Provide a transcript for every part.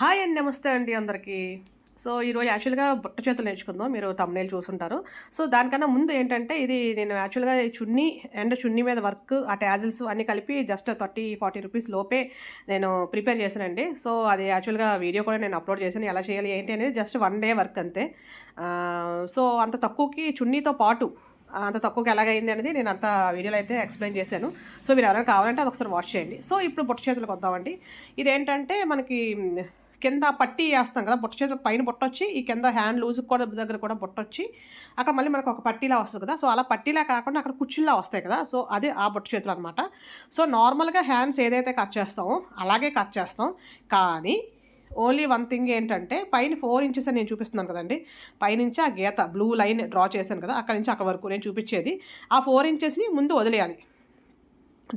Hi అండి నమస్తే అండి అందరికీ. సో ఈరోజు యాక్చువల్గా బుట్ట చేతులు నేర్చుకుందాం. మీరు తమ్నేల్ చూసుంటారు. సో దానికన్నా ముందు ఏంటంటే ఇది నేను యాక్చువల్గా చున్నీ అండ్ చున్నీ మీద వర్క్ ఆ ట్యాజిల్స్ అన్నీ కలిపి జస్ట్ థర్టీ ఫార్టీ రూపీస్ లోపే నేను ప్రిపేర్ చేశానండి. సో అది యాక్చువల్గా వీడియో కూడా నేను అప్లోడ్ చేశాను. ఎలా చేయాలి ఏంటి అనేది జస్ట్ వన్ డే వర్క్ అంతే. సో అంత తక్కువకి చున్నీతో పాటు అంత తక్కువకి ఎలాగైంది అనేది నేను అంత వీడియోలో అయితే ఎక్స్ప్లెయిన్ చేశాను. సో మీరు ఎవరైనా కావాలంటే అది ఒకసారి వాచ్ చేయండి. సో ఇప్పుడు బుట్ట చేతులకు వద్దామండి. ఇదేంటంటే మనకి కింద పట్టి వేస్తాం కదా బుట్ట చేతులకు పైన బుట్ట వచ్చి ఈ కింద హ్యాండ్ లూజ్ కూడా దగ్గర కూడా బుట్ట వచ్చి అక్కడ మళ్ళీ మనకు ఒక పట్టీలా వస్తుంది కదా. సో అలా పట్టీలా కాకుండా అక్కడ కుచ్చుల్లా వస్తాయి కదా. సో అదే ఆ బుట్ట చేతులు అనమాట సో నార్మల్గా హ్యాండ్స్ ఏదైతే కట్ చేస్తామో అలాగే కట్ చేస్తాం. కానీ ఓన్లీ వన్ థింగ్ ఏంటంటే పైన ఫోర్ ఇంచెస్ అని నేను చూపిస్తున్నాను కదండి. పైనుంచి ఆ గీత బ్లూ లైన్ డ్రా చేశాను కదా అక్కడ నుంచి అక్కడ వరకు నేను చూపించేది. ఆ ఫోర్ ఇంచెస్ని ముందు వదిలేయాలి.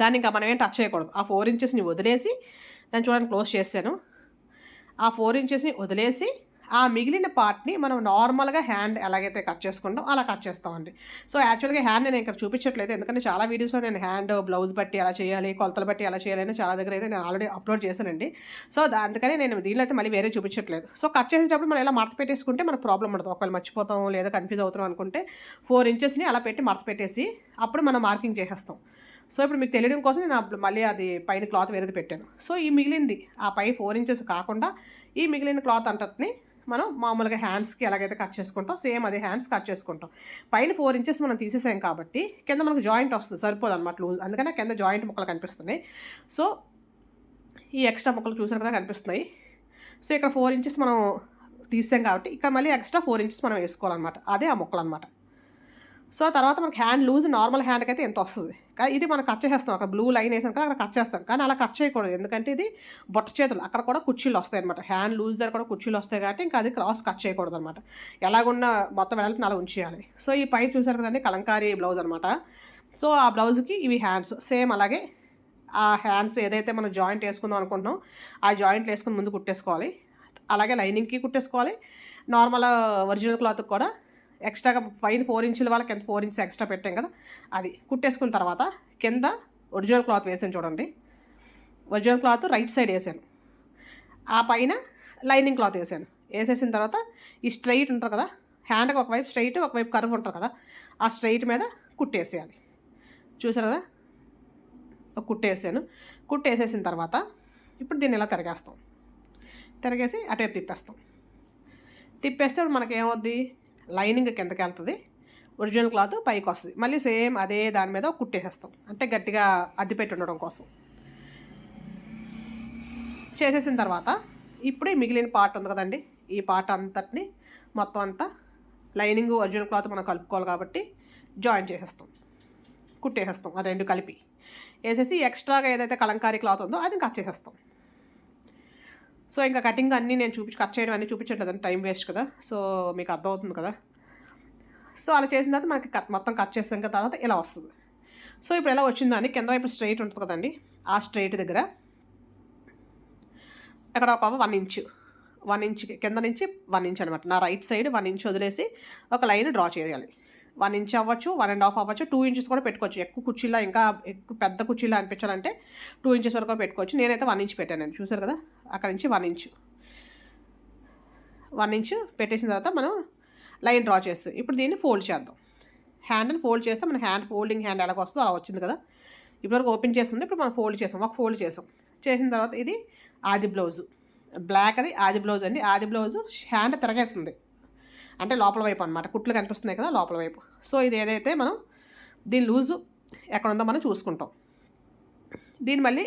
దాన్ని ఇంకా మనం ఏం టచ్ చేయకూడదు. ఆ ఫోర్ ఇంచెస్ని వదిలేసి నేను చూడండి క్లోజ్ చేశాను. ఆ ఫోర్ ఇంచెస్ని వదిలేసి ఆ మిగిలిన పార్ట్ని మనం నార్మల్గా హ్యాండ్ ఎలాగైతే కట్ చేసుకుంటాం అలా కట్ చేస్తామండి. సో యాక్చువల్గా హ్యాండ్ నేను ఇక్కడ చూపించట్లేదు. ఎందుకంటే చాలా వీడియోస్లో నేను హ్యాండ్ బ్లౌజ్ బట్టి ఎలా చేయాలి కొలతలు బట్టి ఎలా చేయాలి అని చాలా దగ్గర అయితే నేను ఆల్రెడీ అప్లోడ్ చేశానండి. సో అందుకని నేను దీనిలో అయితే మళ్ళీ వేరే చూపించట్లేదు. సో కట్ చేసేటప్పుడు మనం ఇలా మడత పెట్టేసుకుంటే మనకు ప్రాబ్లం ఉండదు. ఒకవేళ మర్చిపోతాం లేదా కన్ఫ్యూజ్ అవుతాం అనుకుంటే ఫోర్ ఇంచెస్ని అలా పెట్టి మడత పెట్టేసి అప్పుడు మనం మార్కింగ్ చేసేస్తాం. సో ఇప్పుడు మీకు తెలియడం కోసం నేను అప్పుడు మళ్ళీ అది పైన క్లాత్ వేరేది పెట్టాను. సో ఈ మిగిలింది ఆ పై ఫోర్ ఇంచెస్ కాకుండా ఈ మిగిలిన క్లాత్ అంటని మనం మామూలుగా హ్యాండ్స్కి ఎలాగైతే కట్ చేసుకుంటాం సేమ్ అదే హ్యాండ్స్ కట్ చేసుకుంటాం. పైన ఫోర్ ఇంచెస్ మనం తీసేసాం కాబట్టి కింద మనకు జాయింట్ వస్తుంది సరిపోదు అనమాట లూజ్ అందుకనే కింద జాయింట్ ముక్కలు కనిపిస్తున్నాయి. సో ఈ ఎక్స్ట్రా ముక్కలు చూసారు కదా కనిపిస్తున్నాయి. సో ఇక్కడ ఫోర్ ఇంచెస్ మనం తీసాం కాబట్టి ఇక్కడ మళ్ళీ ఎక్స్ట్రా ఫోర్ ఇంచెస్ మనం వేసుకోవాలన్నమాట. అదే ఆ ముక్కలు అనమాట సో తర్వాత మనకి హ్యాండ్ లూజ్ నార్మల్ హ్యాండ్కి అయితే ఎంత వస్తుంది? కానీ ఇది మనం కట్ చేసేస్తాం. అక్కడ బ్లూ లైన్ వేసాం కదా అక్కడ కట్ చేస్తాం. కానీ అలా కట్ చేయకూడదు. ఎందుకంటే ఇది బొట్ట చేతులు. అక్కడ కూడా కుర్చీలు వస్తాయి అనమాట హ్యాండ్ లూజ్ దగ్గర కూడా కుర్చీలు వస్తాయి కాబట్టి ఇంకా అది క్రాస్ కట్ చేయకూడదు అనమాట ఎలాగున్నా మొత్తం వెళ్ళి అలా ఉంచేయాలి. సో ఈ పై చూసారు కదండి కలంకారీ బ్లౌజ్ అనమాట సో ఆ బ్లౌజ్కి ఇవి హ్యాండ్స్ సేమ్ అలాగే ఆ హ్యాండ్స్ ఏదైతే మనం జాయింట్ వేసుకుందాం అనుకుంటున్నాం ఆ జాయింట్ వేసుకుని ముందు కుట్టేసుకోవాలి. అలాగే లైనింగ్కి కుట్టేసుకోవాలి. నార్మల్ ఒరిజినల్ క్లాత్కి కూడా ఎక్స్ట్రాగా పైన ఫోర్ ఇంచుల వాళ్ళకి ఎంత ఫోర్ ఇంచెస్ ఎక్స్ట్రా పెట్టాం కదా అది కుట్టేసుకున్న తర్వాత కింద ఒరిజినల్ క్లాత్ వేసాను చూడండి. ఒరిజినల్ క్లాత్ రైట్ సైడ్ వేసాను. ఆ పైన లైనింగ్ క్లాత్ వేసాను. వేసేసిన తర్వాత ఈ స్ట్రైట్ ఉంటుంది కదా హ్యాండ్కి ఒకవైపు స్ట్రైట్ ఒకవైపు కర్వ్ ఉంటుంది కదా ఆ స్ట్రైట్ మీద కుట్టేసేయాలి చూసారు కదా? ఒక కుట్టేసాను కుట్టేసేసిన తర్వాత ఇప్పుడు దీన్ని ఇలా తిరగేస్తాం. తిరగేసి అటువైపు తిప్పేస్తాం. తిప్పేస్తే ఇప్పుడు మనకి ఏమవుద్ది లైనింగ్ కిందకి వెళ్తుంది ఒరిజినల్ క్లాత్ పైకి వస్తుంది మళ్ళీ సేమ్ అదే దాని మీద కుట్టేసేస్తాం. అంటే గట్టిగా అద్దె పెట్టి ఉండడం కోసం. చేసేసిన తర్వాత ఇప్పుడు మిగిలిన పార్ట్ ఉంది కదండి. ఈ పార్ట్ అంతటిని మొత్తం అంతా లైనింగ్ ఒరిజినల్ క్లాత్ మనం కలుపుకోవాలి కాబట్టి జాయిన్ చేసేస్తాం. కుట్టేసేస్తాం. ఆ రెండు కలిపి. వేసేసి ఎక్స్ట్రాగా ఏదైతే కలంకారీ క్లాత్ ఉందో అది కట్ చేసేస్తాం. సో ఇంకా కటింగ్ అన్నీ నేను చూపించి కట్ చేయడం అన్నీ చూపించట్లేదండి టైం వేస్ట్ కదా. సో మీకు అర్థమవుతుంది కదా. సో అలా చేసిన తర్వాత మనకి కట్ మొత్తం కట్ చేసాక తర్వాత ఇలా వస్తుంది. సో ఇప్పుడు ఎలా వచ్చిందని కింద వైపు స్ట్రైట్ ఉంటుంది కదండి. ఆ స్ట్రైట్ దగ్గర అక్కడ ఒక వన్ ఇంచ్ వన్ ఇంచ్ కింద నుంచి వన్ ఇంచ్ అనమాట నా రైట్ సైడ్ వన్ ఇంచ్ వదిలేసి ఒక లైన్ డ్రా చేయాలి. వన్ ఇంచ్ అవ్వచ్చు వన్ అండ్ హాఫ్ అవ్వచ్చు టూ ఇంచెస్ కూడా పెట్టుకోవచ్చు. ఎక్కువ కుర్చీలా ఇంకా ఎక్కువ పెద్ద కుర్చీలా అనిపించాలంటే టూ ఇంచెస్ వరకు పెట్టుకోవచ్చు. నేనైతే వన్ ఇంచ్ పెట్టాను చూసారు కదా? అక్కడ నుంచి వన్ ఇంచు. వన్ ఇంచు పెట్టేసిన తర్వాత మనం లైన్ డ్రా చేస్తాం ఇప్పుడు దీన్ని ఫోల్డ్ చేద్దాం. హ్యాండ్ని ఫోల్డ్ చేస్తే మన హ్యాండ్ ఫోల్డింగ్ హ్యాండ్ ఎలా వస్తుందో అలా వచ్చింది కదా. ఇప్పటివరకు ఓపెన్ చేస్తుంది ఇప్పుడు మనం ఫోల్డ్ చేసాం ఒక ఫోల్డ్ చేసాం. చేసిన తర్వాత ఇది ఆది బ్లౌజు. బ్లాక్ అది ఆది బ్లౌజ్ అండి. ఆది బ్లౌజు హ్యాండ్ తిరగేస్తుంది. అంటే లోపల వైపు అనమాట కుట్లు కనిపిస్తున్నాయి కదా లోపల వైపు. సో ఇది ఏదైతే మనం దీని లూజు ఎక్కడ ఉందో మనం చూసుకుంటాం. దీన్ని మళ్ళీ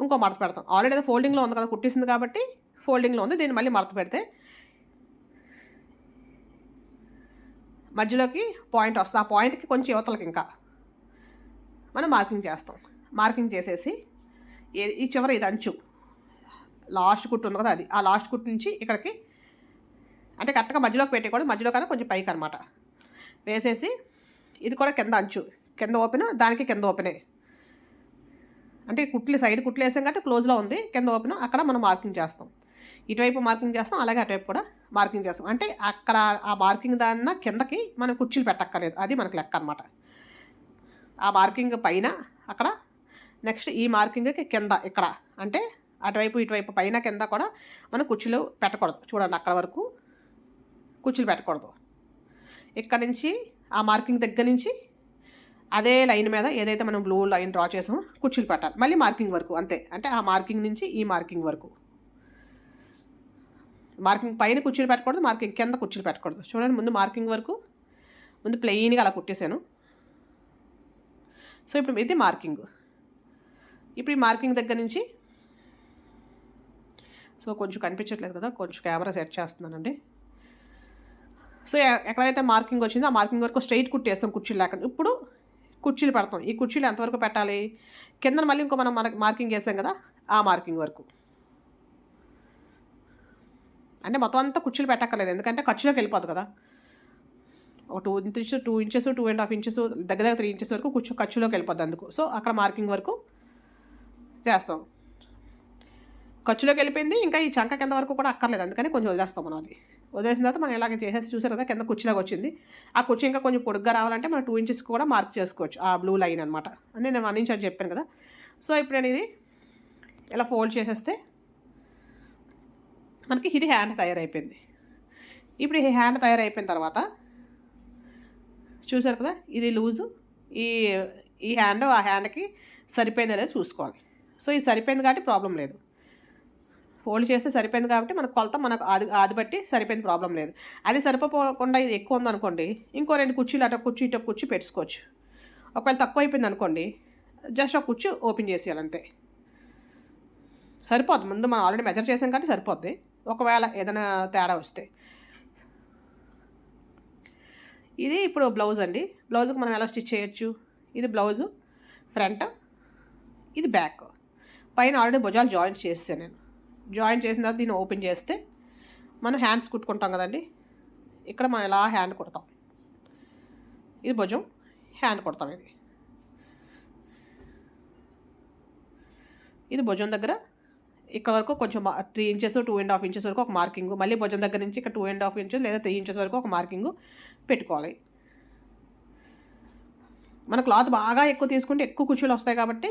ఇంకో మడత పెడతాం. ఆల్రెడీ అది ఫోల్డింగ్లో ఉంది కదా కుట్టేసింది కాబట్టి ఫోల్డింగ్లో ఉంది. దీన్ని మళ్ళీ మడత పెడితే మధ్యలోకి పాయింట్ వస్తుంది. ఆ పాయింట్కి కొంచెం యువతలకి ఇంకా మనం మార్కింగ్ చేస్తాం. మార్కింగ్ చేసేసి ఏ- ఈ చివర ఇది అంచు. లాస్ట్ కుట్టు ఉంది కదా అది. ఆ లాస్ట్ కుట్టు నుంచి ఇక్కడికి అంటే కరెక్ట్గా మధ్యలోకి పెట్టేకూడదు మధ్యలో కన్నా కొంచెం పైకి అనమాట వేసేసి ఇది కూడా కింద అంచు. కింద ఓపెన్ దానికి కింద ఓపెనే అంటే కుట్లు సైడ్ కుట్లు వేసాం కాబట్టి క్లోజ్లో ఉంది. కింద ఓపెన్ అక్కడ మనం మార్కింగ్ చేస్తాం. ఇటువైపు మార్కింగ్ చేస్తాం అలాగే అటువైపు కూడా మార్కింగ్ చేస్తాం. అంటే అక్కడ ఆ మార్కింగ్ దాన్న కిందకి మనం కుర్చీలు పెట్టక్కర్లేదు. అది మనకు లెక్క అనమాట ఆ మార్కింగ్ పైన అక్కడ నెక్స్ట్ ఈ మార్కింగ్కి కింద ఇక్కడ అంటే అటువైపు ఇటువైపు పైన కింద కూడా మనం కుర్చీలు పెట్టకూడదు. చూడండి అక్కడ వరకు కుర్చీలు పెట్టకూడదు. ఇక్కడ నుంచి ఆ మార్కింగ్ దగ్గర నుంచి అదే లైన్ మీద ఏదైతే మనం బ్లూ లైన్ డ్రా చేసామో కుర్చీలు పెట్టాలి. మళ్ళీ మార్కింగ్ వరకు అంతే. అంటే ఆ మార్కింగ్ నుంచి ఈ మార్కింగ్ వరకు. మార్కింగ్ పైన కుర్చీలు పెట్టకూడదు మార్కింగ్ కింద కుర్చీలు పెట్టకూడదు. చూడండి ముందు మార్కింగ్ వరకు ముందు ప్లెయిన్గా అలా కుట్టేశాను. సో ఇప్పుడు ఇది మార్కింగ్. ఇప్పుడు ఈ మార్కింగ్ దగ్గర నుంచి సో కొంచెం కనిపించట్లేదు కదా కొంచెం కెమెరా సెట్ చేస్తున్నానండి. సో ఎక్కడైతే మార్కింగ్ వచ్చిందో ఆ మార్కింగ్ వరకు స్ట్రైట్ కుట్టేస్తాం కుర్చీలు లేకుండా. ఇప్పుడు కుర్చీలు పెడతాం. ఈ కుర్చీలు ఎంతవరకు పెట్టాలి? కింద మళ్ళీ ఇంకో మనం మనకి మార్కింగ్ వేసాం కదా ఆ మార్కింగ్ వరకు. అంటే మొత్తం అంతా కుర్చీలు పెట్టక్కర్లేదు. ఎందుకంటే ఖర్చులోకి వెళ్ళిపోదు కదా. ఒక two inches two inches two and half inches దగ్గర దగ్గర త్రీ ఇంచెస్ వరకు కూర్చో ఖర్చులోకి వెళ్ళిపోద్ది అందుకు. సో అక్కడ మార్కింగ్ వరకు చేస్తాం. ఖర్చులోకి వెళ్ళిపోయింది. ఇంకా ఈ చంక కింద వరకు కూడా అక్కర్లేదు. అందుకని కొంచెం వదిలేస్తాం మనం అది. వదిలేసిన తర్వాత మనం ఇలాగ చేసేసి చూసారు కదా కింద కుర్చీలాగా వచ్చింది. ఆ కుర్చీ ఇంకా కొంచెం పొడుగ్గా రావాలంటే మనం టూ ఇంచెస్ కూడా మార్క్ చేసుకోవచ్చు ఆ బ్లూ లైన్ అనమాట అని నేను వన్ ఇంచ్ అని చెప్పాను కదా. సో ఇప్పుడు నేను ఇది ఇలా ఫోల్డ్ చేసేస్తే మనకి ఇది హ్యాండ్ తయారైపోయింది. ఇప్పుడు ఈ హ్యాండ్ తయారైపోయిన తర్వాత చూసారు కదా ఇది లూజు ఈ ఈ హ్యాండ్ ఆ హ్యాండ్కి సరిపోయింది అనేది చూసుకోవాలి. సో ఇది సరిపోయింది కాబట్టి ప్రాబ్లం లేదు. ఫోల్డ్ చేస్తే సరిపోయింది కాబట్టి మనకు కొలత మనకు అది అది బట్టి సరిపోయింది ప్రాబ్లం లేదు. అది సరిపోకుండా ఇది ఎక్కువ ఉందనుకోండి ఇంకో రెండు కుర్చీలు అటు కుర్చీ ఇటు కుర్చీ పెట్టుకోవచ్చు. ఒకవేళ తక్కువ అయిపోయింది అనుకోండి జస్ట్ ఒక కుర్చీ ఓపెన్ చేసేయాలంతే సరిపోద్ది. ముందు మనం ఆల్రెడీ మెజర్ చేసాం కాబట్టి సరిపోద్ది. ఒకవేళ ఏదైనా తేడా వస్తే. ఇది ఇప్పుడు బ్లౌజ్ అండి. బ్లౌజ్కి మనం ఎలా స్టిచ్ చేయొచ్చు? ఇది బ్లౌజు ఫ్రంట్ ఇది బ్యాక్. పైన ఆల్రెడీ భుజాలు జాయింట్ చేస్తాను నేను. జాయిన్ చేసిన తర్వాత దీన్ని ఓపెన్ చేస్తే మనం హ్యాండ్స్ కుట్టుకుంటాం కదండి. ఇక్కడ మనం ఇలా హ్యాండ్ కుడతాం? ఇది భుజం హ్యాండ్ కుడతాం ఇది. ఇది భుజం దగ్గర ఇక్కడ వరకు కొంచెం three inches two and half inches వరకు ఒక మార్కింగ్ మళ్ళీ భుజం దగ్గర నుంచి ఇక్కడ టూ అండ్ హాఫ్ ఇంచెస్ లేదా త్రీ ఇంచెస్ వరకు ఒక మార్కింగ్ పెట్టుకోవాలి. మన క్లాత్ బాగా ఎక్కువ తీసుకుంటే ఎక్కువ కుచ్చులు వస్తాయి కాబట్టి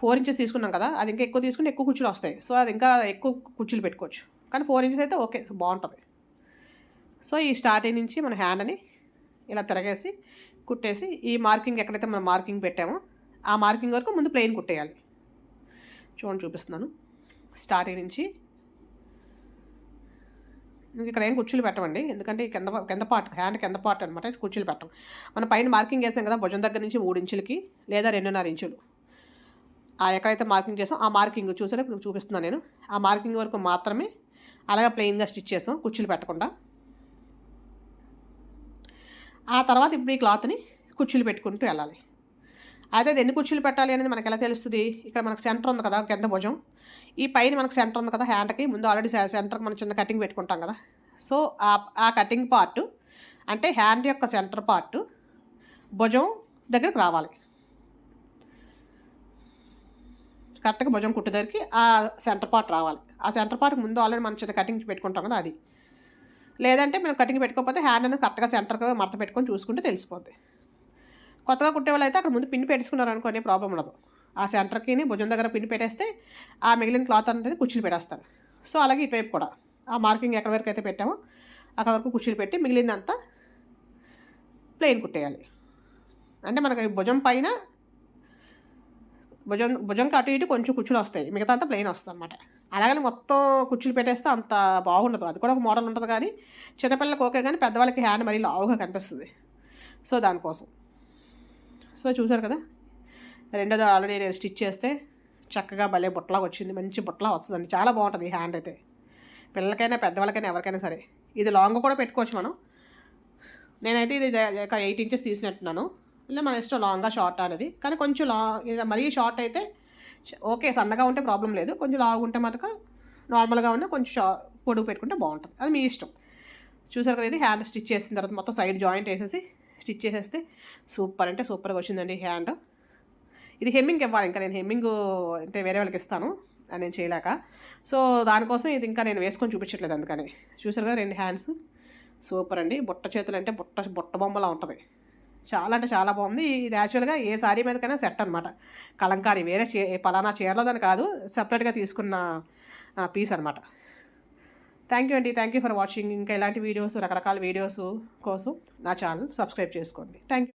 ఫోర్ ఇంచెస్ తీసుకున్నాం కదా అది ఇంకా ఎక్కువ తీసుకుంటే ఎక్కువ కుర్చీలు వస్తాయి. సో అది ఇంకా ఎక్కువ కుర్చీలు పెట్టుకోవచ్చు. కానీ ఫోర్ ఇంచెస్ అయితే ఓకే బాగుంటుంది. సో ఈ స్టార్టింగ్ నుంచి మన హ్యాండ్ అని ఇలా తిరగేసి కుట్టేసి ఈ మార్కింగ్ ఎక్కడైతే మనం మార్కింగ్ పెట్టామో ఆ మార్కింగ్ వరకు ముందు ప్లెయిన్ కుట్టేయాలి. చూడండి చూపిస్తున్నాను. స్టార్టింగ్ నుంచి ఇంక ఇక్కడ ఏం కుర్చీలు పెట్టమండి. ఎందుకంటే కింద కింద పార్ట్ హ్యాండ్ కింద పార్ట్ అనమాట కుర్చీలు పెట్టం. మన పైన మార్కింగ్ వేసాం కదా భుజం దగ్గర నుంచి మూడు ఇంచులకి లేదా రెండున్నర ఇంచులు ఎక్కడైతే మార్కింగ్ చేసాం ఆ మార్కింగ్ చూసారా ఇప్పుడు చూపిస్తున్నాను నేను. ఆ మార్కింగ్ వరకు మాత్రమే అలాగే ప్లెయిన్గా స్టిచ్ చేసాం కుర్చీలు పెట్టకుండా. ఆ తర్వాత ఇప్పుడు ఈ క్లాత్ని కుర్చీలు పెట్టుకుంటూ వెళ్ళాలి. అయితే అది ఎన్ని కుర్చీలు పెట్టాలి అనేది మనకు ఎలా తెలుస్తుంది? ఇక్కడ మనకు సెంటర్ ఉంది కదా కింద భుజం. ఈ పైన మనకు సెంటర్ ఉంది కదా హ్యాండ్కి ముందు ఆల్రెడీ సెంటర్కి మనం చిన్న కటింగ్ పెట్టుకుంటాం కదా. సో ఆ ఆ కటింగ్ పార్ట్ అంటే హ్యాండ్ యొక్క సెంటర్ పార్ట్ భుజం దగ్గరకు రావాలి. కరెక్ట్గా భుజం కుట్టు దగ్గరికి ఆ సెంటర్ పార్ట్ రావాలి. ఆ సెంటర్ పార్ట్ ముందు ఆల్రెడీ మనం చిన్న కటింగ్ పెట్టుకుంటాం కదా అది. లేదంటే మనం కటింగ్ పెట్టుకోకపోతే హ్యాండ్ అనేది కరెక్ట్గా సెంటర్గా మడత పెట్టుకొని చూసుకుంటే తెలిసిపోద్ది. కొత్తగా కుట్టే వాళ్ళు అయితే అక్కడ ముందు పిన్ పెట్టేసుకున్నారు అనుకోని ప్రాబ్లం ఉండదు. ఆ సెంటర్కి భుజం దగ్గర పిన్ పెట్టేస్తే ఆ మిగిలిన క్లాత్ అనేది కుర్చీలు పెట్టేస్తారు. సో అలాగే ఇటువైపు కూడా. ఆ మార్కింగ్ ఎక్కడి వరకు అయితే పెట్టామో అక్కడ వరకు కుర్చీలు పెట్టి మిగిలిందంతా ప్లెయిన్ కుట్టేయాలి. అంటే మనకి భుజం పైన భుజం భుజంకి అటు ఇటు కొంచెం కుర్చీలు వస్తాయి. మిగతా అంతా ప్లెయిన్ వస్తుంది అనమాట అలాగని మొత్తం కుర్చీలు పెట్టేస్తే అంత బాగుండదు. అది కూడా ఒక మోడల్ ఉంటుంది కానీ చిన్నపిల్లలకి ఓకే కానీ పెద్దవాళ్ళకి హ్యాండ్ మరీ లావుగా కనిపిస్తుంది. సో దానికోసం. సో చూసారు కదా? రెండోది ఆల్రెడీ నేను స్టిచ్ చేస్తే చక్కగా భలే బుట్టలా వచ్చింది. మంచి బుట్టలా వస్తుందండి. చాలా బాగుంటుంది ఈ హ్యాండ్ అయితే. పిల్లలకైనా పెద్దవాళ్ళకైనా ఎవరికైనా సరే. ఇది లాంగ్ కూడా పెట్టుకోవచ్చు మనం. నేనైతే ఇది ఒక ఎయిట్ ఇంచెస్ తీసినట్టున్నాను. ఇలా మన ఇష్టం లాంగ్గా షార్ట్ అనేది. కానీ కొంచెం లాంగ్ మరీ షార్ట్ అయితే ఓకే సన్నగా ఉంటే ప్రాబ్లం లేదు. కొంచెం లాంగ్ ఉంటే మనకు నార్మల్గా ఉన్న కొంచెం షా పొడుగు పెట్టుకుంటే బాగుంటుంది. అది మీ ఇష్టం. చూసారు కదా ఇది? హ్యాండ్ స్టిచ్ చేసిన తర్వాత మొత్తం సైడ్ జాయింట్ వేసేసి స్టిచ్ చేసేస్తే సూపర్ అంటే సూపర్గా వచ్చిందండి హ్యాండ్ ఇది హెమ్మింగ్ ఇవ్వాలి. ఇంకా నేను హెమ్మింగ్ అంటే వేరే వాళ్ళకి ఇస్తాను. అది నేను చేయలేక. సో దానికోసం ఇది ఇంకా నేను వేసుకొని చూపించట్లేదు అందుకని. చూసారు కదా రెండు హ్యాండ్స్ సూపర్ అండి. బుట్ట చేతులు అంటే బుట్ట బుట్ట బొమ్మలా ఉంటుంది. చాలా అంటే చాలా బాగుంది. ఇది యాక్చువల్గా ఏ శారీ మీదకైనా సెట్ అనమాట కలంకారీ వేరే చే పలానా చీరలోదని కాదు సపరేట్గా తీసుకున్న పీస్ అనమాట థ్యాంక్ యూ అండి. థ్యాంక్ యూ ఫర్ వాచింగ్ ఇంకా ఇలాంటి వీడియోస్ రకరకాల వీడియోస్ కోసం నా ఛానల్ సబ్స్క్రైబ్ చేసుకోండి. Thank you